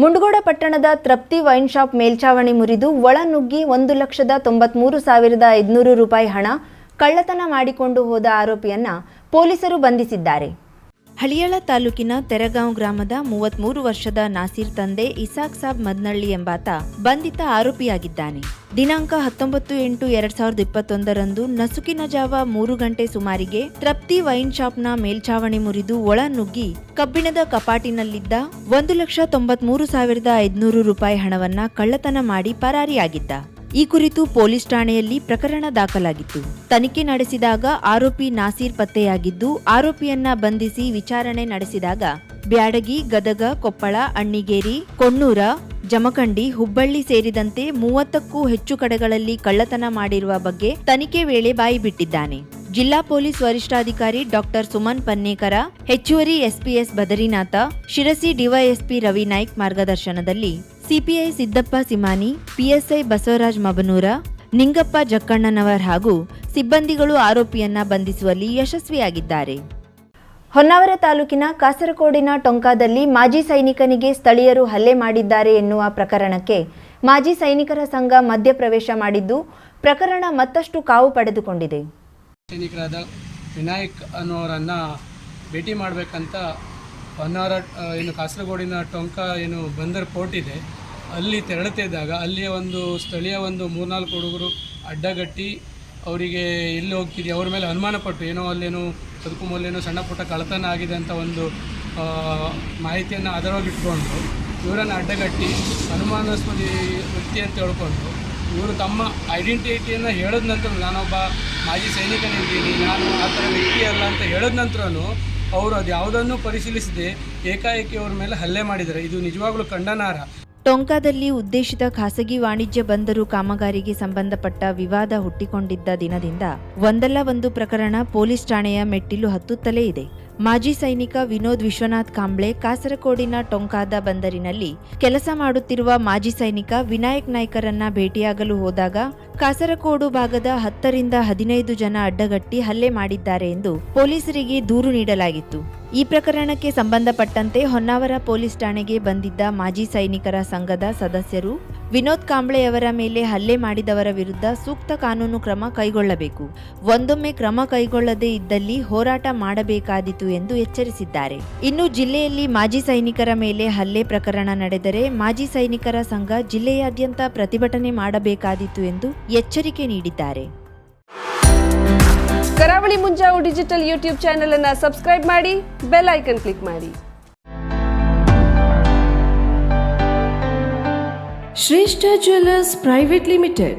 ಮುಂಡಗೋಡ ಪಟ್ಟಣದ ತೃಪ್ತಿ wine shop ಮೇಲ್ಛಾವಣಿ ಮುರಿದು ಒಳ ನುಗ್ಗಿ ಒಂದು ಲಕ್ಷದ ತೊಂಬತ್ಮೂರು ಸಾವಿರದ ಐದುನೂರು ರೂಪಾಯಿ ಹಣ ಕಳ್ಳತನ ಮಾಡಿಕೊಂಡು ಹೋದ ಆರೋಪಿಯನ್ನ ಪೊಲೀಸರು ಬಂಧಿಸಿದ್ದಾರೆ. ಹಳಿಯಾಳ ತಾಲೂಕಿನ ತೆರಗಾಂವ್ ಗ್ರಾಮದ ಮೂವತ್ಮೂರು ವರ್ಷದ ನಾಸೀರ್ ತಂದೆ ಇಸಾಕ್ ಸಾಬ್ ಮದ್ನಳ್ಳಿ ಎಂಬಾತ ಬಂಧಿತ ಆರೋಪಿಯಾಗಿದ್ದಾನೆ. ದಿನಾಂಕ ಹತ್ತೊಂಬತ್ತು ಎಂಟು ಎರಡ್ ಸಾವಿರದ ಇಪ್ಪತ್ತೊಂದರಂದು ನಸುಕಿನ ಜಾವ ಮೂರು ಗಂಟೆ ಸುಮಾರಿಗೆ ತೃಪ್ತಿ ವೈನ್ ಶಾಪ್ನ ಮೇಲ್ಛಾವಣಿ ಮುರಿದು ಒಳ ನುಗ್ಗಿ ಕಬ್ಬಿಣದ ಕಪಾಟಿನಲ್ಲಿದ್ದ ಒಂದು ಲಕ್ಷ ತೊಂಬತ್ಮೂರು ಸಾವಿರದ ಐದುನೂರು ರೂಪಾಯಿ ಹಣವನ್ನ ಕಳ್ಳತನ ಮಾಡಿ ಪರಾರಿಯಾಗಿದ್ದ. ಈ ಕುರಿತು ಪೊಲೀಸ್ ಠಾಣೆಯಲ್ಲಿ ಪ್ರಕರಣ ದಾಖಲಾಗಿತ್ತು. ತನಿಖೆ ನಡೆಸಿದಾಗ ಆರೋಪಿ ನಾಸೀರ್ ಪತ್ತೆಯಾಗಿದ್ದು, ಆರೋಪಿಯನ್ನ ಬಂಧಿಸಿ ವಿಚಾರಣೆ ನಡೆಸಿದಾಗ ಬ್ಯಾಡಗಿ, ಗದಗ, ಕೊಪ್ಪಳ, ಅಣ್ಣಿಗೇರಿ, ಕೊಣ್ಣೂರ, ಜಮಖಂಡಿ, ಹುಬ್ಬಳ್ಳಿ ಸೇರಿದಂತೆ ಮೂವತ್ತಕ್ಕೂ ಹೆಚ್ಚು ಕಡೆಗಳಲ್ಲಿ ಕಳ್ಳತನ ಮಾಡಿರುವ ಬಗ್ಗೆ ತನಿಖೆ ವೇಳೆ ಬಾಯಿಬಿಟ್ಟಿದ್ದಾನೆ ಜಿಲ್ಲಾ ಪೊಲೀಸ್ ವರಿಷ್ಠಾಧಿಕಾರಿ ಡಾಕ್ಟರ್ ಸುಮನ್ ಪನ್ನೇಕರ, ಹೆಚ್ಚುವರಿ ಎಸ್ಪಿಎಸ್ ಬದರಿನಾಥ ಶಿರಸಿ ಡಿವೈಎಸ್ಪಿ ರವಿ ನಾಯ್ಕ್ ಮಾರ್ಗದರ್ಶನದಲ್ಲಿ ಸಿಪಿಐ ಸಿದ್ದಪ್ಪ ಸಿಮಾನಿ, ಪಿಎಸ್ಐ ಬಸವರಾಜ್ ಮಬನೂರ, ನಿಂಗಪ್ಪ ಜಕ್ಕಣ್ಣನವರ್ ಹಾಗೂ ಸಿಬ್ಬಂದಿಗಳು ಆರೋಪಿಯನ್ನ ಬಂಧಿಸುವಲ್ಲಿ ಯಶಸ್ವಿಯಾಗಿದ್ದಾರೆ. ಹೊನ್ನಾವರ ತಾಲೂಕಿನ ಕಾಸರಕೋಡಿನ ಟೊಂಕಾದಲ್ಲಿ ಮಾಜಿ ಸೈನಿಕನಿಗೆ ಸ್ಥಳೀಯರು ಹಲ್ಲೆ ಮಾಡಿದ್ದಾರೆ ಎನ್ನುವ ಪ್ರಕರಣಕ್ಕೆ ಮಾಜಿ ಸೈನಿಕರ ಸಂಘ ಮಧ್ಯಪ್ರವೇಶ ಮಾಡಿದ್ದು, ಪ್ರಕರಣ ಮತ್ತಷ್ಟು ಕಾವು ಪಡೆದುಕೊಂಡಿದೆ. ಸೈನಿಕರಾದ ವಿನಾಯಕ್ ಅನ್ನೋರನ್ನು ಭೇಟಿ ಮಾಡಬೇಕಂತ ಹೊನ್ನಾವರ ಏನು ಕಾಸರಗೋಡಿನ ಟೊಂಕ, ಏನು ಬಂದರ್ ಪೋರ್ಟ್ ಇದೆ. ಅಲ್ಲಿ ತೆರಳುತ್ತಿದ್ದಾಗ ಅಲ್ಲಿಯ ಒಂದು ಸ್ಥಳೀಯ ಒಂದು ಮೂರ್ನಾಲ್ಕು ಹುಡುಗರು ಅಡ್ಡಗಟ್ಟಿ ಅವರಿಗೆ ಎಲ್ಲಿ ಹೋಗ್ತಿದ್ವಿ ಅವ್ರ ಮೇಲೆ ಅನುಮಾನಪಟ್ಟು ಏನೋ ಅಲ್ಲೇನೋ ಬದುಕು ಮೂಲೇನೋ ಸಣ್ಣ ಪುಟ್ಟ ಕಳತನ ಆಗಿದೆ ಅಂತ ಒಂದು ಮಾಹಿತಿಯನ್ನು ಆಧಾರವಾಗಿಟ್ಕೊಂಡು ಇವರನ್ನು ಅಡ್ಡಗಟ್ಟಿ ಅನುಮಾನಾಸ್ಪದ ವ್ಯಕ್ತಿ ಅಂತ ಹೇಳ್ಕೊಂಡು ಇವರು ತಮ್ಮ ಐಡೆಂಟಿಟಿಯನ್ನು ಹೇಳಿದ ನಂತರ ನಾನೊಬ್ಬ ಮಾಜಿ ಸೈನಿಕನಿದ್ದೀನಿ ನಾನು ಆ ಥರ ವ್ಯಕ್ತಿ ಅಲ್ಲ ಅಂತ ಹೇಳಿದ ನಂತರನೂ ಅವರು ಅದು ಯಾವುದನ್ನು ಪರಿಶೀಲಿಸದೆ ಏಕಾಏಕಿ ಅವ್ರ ಮೇಲೆ ಹಲ್ಲೆ ಮಾಡಿದ್ದಾರೆ. ಇದು ನಿಜವಾಗ್ಲೂ ಖಂಡನಾರ್ಹ. ಟೊಂಕಾದಲ್ಲಿ ಉದ್ದೇಶಿತ ಖಾಸಗಿ ವಾಣಿಜ್ಯ ಬಂದರು ಕಾಮಗಾರಿಗೆ ಸಂಬಂಧಪಟ್ಟ ವಿವಾದ ಹುಟ್ಟಿಕೊಂಡಿದ್ದ ದಿನದಿಂದ ಒಂದಲ್ಲ ಒಂದು ಪ್ರಕರಣ ಪೊಲೀಸ್ ಠಾಣೆಯ ಮೆಟ್ಟಿಲು ಹತ್ತುತ್ತಲೇ ಇದೆ. ಮಾಜಿ ಸೈನಿಕ ವಿನೋದ್ ವಿಶ್ವನಾಥ್ ಕಾಂಬ್ಳೆ ಕಾಸರಕೋಡಿನ ಟೊಂಕಾದ ಬಂದರಿನಲ್ಲಿ ಕೆಲಸ ಮಾಡುತ್ತಿರುವ ಮಾಜಿ ಸೈನಿಕ ವಿನಾಯಕ್ ನಾಯ್ಕರನ್ನ ಭೇಟಿಯಾಗಲು ಹೋದಾಗ ಕಾಸರಕೋಡು ಭಾಗದ ಹತ್ತರಿಂದ ಹದಿನೈದು ಜನ ಅಡ್ಡಗಟ್ಟಿ ಹಲ್ಲೆ ಮಾಡಿದ್ದಾರೆ ಎಂದು ಪೊಲೀಸರಿಗೆ ದೂರು ನೀಡಲಾಗಿತ್ತು. ಈ ಪ್ರಕರಣಕ್ಕೆ ಸಂಬಂಧಪಟ್ಟಂತೆ ಹೊನ್ನಾವರ ಪೊಲೀಸ್ ಠಾಣೆಗೆ ಬಂದಿದ್ದ ಮಾಜಿ ಸೈನಿಕರ ಸಂಘದ ಸದಸ್ಯರು ವಿನೋದ್ ಕಾಂಬ್ಳೆಯವರ ಮೇಲೆ ಹಲ್ಲೆ ಮಾಡಿದವರ ವಿರುದ್ಧ ಸೂಕ್ತ ಕಾನೂನು ಕ್ರಮ ಕೈಗೊಳ್ಳಬೇಕು. ಒಂದೊಮ್ಮೆ ಕ್ರಮ ಕೈಗೊಳ್ಳದೇ ಇದ್ದಲ್ಲಿ ಹೋರಾಟ ಮಾಡಬೇಕಾದೀತು ಎಂದು ಎಚ್ಚರಿಸಿದ್ದಾರೆ. ಇನ್ನು ಜಿಲ್ಲೆಯಲ್ಲಿ ಮಾಜಿ ಸೈನಿಕರ ಮೇಲೆ ಹಲ್ಲೆ ಪ್ರಕರಣ ನಡೆದರೆ ಮಾಜಿ ಸೈನಿಕರ ಸಂಘ ಜಿಲ್ಲೆಯಾದ್ಯಂತ ಪ್ರತಿಭಟನೆ ಮಾಡಬೇಕಾದೀತು ಎಂದು ಎಚ್ಚರಿಕೆ ನೀಡಿದ್ದಾರೆ. Karavali Munjavu digital YouTube channel ಅನ್ನು ಸಬ್ಸ್ಕ್ರೈಬ್ ಮಾಡಿ, ಬೆಲ್ ಐಕನ್ ಕ್ಲಿಕ್ ಮಾಡಿ. Shreshta jewellers private limited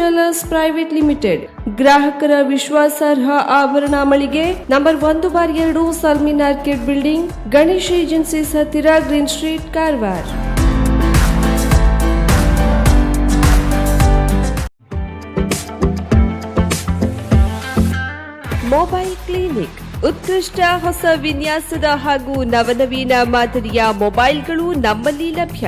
jewellers private limited ಗ್ರಾಹಕರ ವಿಶ್ವಾಸಾರ್ಹ ಆಭರಣ ಮಳಿಗೆ ನಂಬರ್ ಒಂದು ಬಾರ್ ಎರಡು Salmin orchid building Ganesh agencies ಹತ್ತಿರ green street Karwar mobile clinic ಉತ್ಕೃಷ್ಟ ಹೊಸ ವಿನ್ಯಾಸದ ಹಾಗೂ ನವನವೀನ ಮಾದರಿಯ ಮೊಬೈಲ್ಗಳು ನಮ್ಮಲ್ಲಿ ಲಭ್ಯ.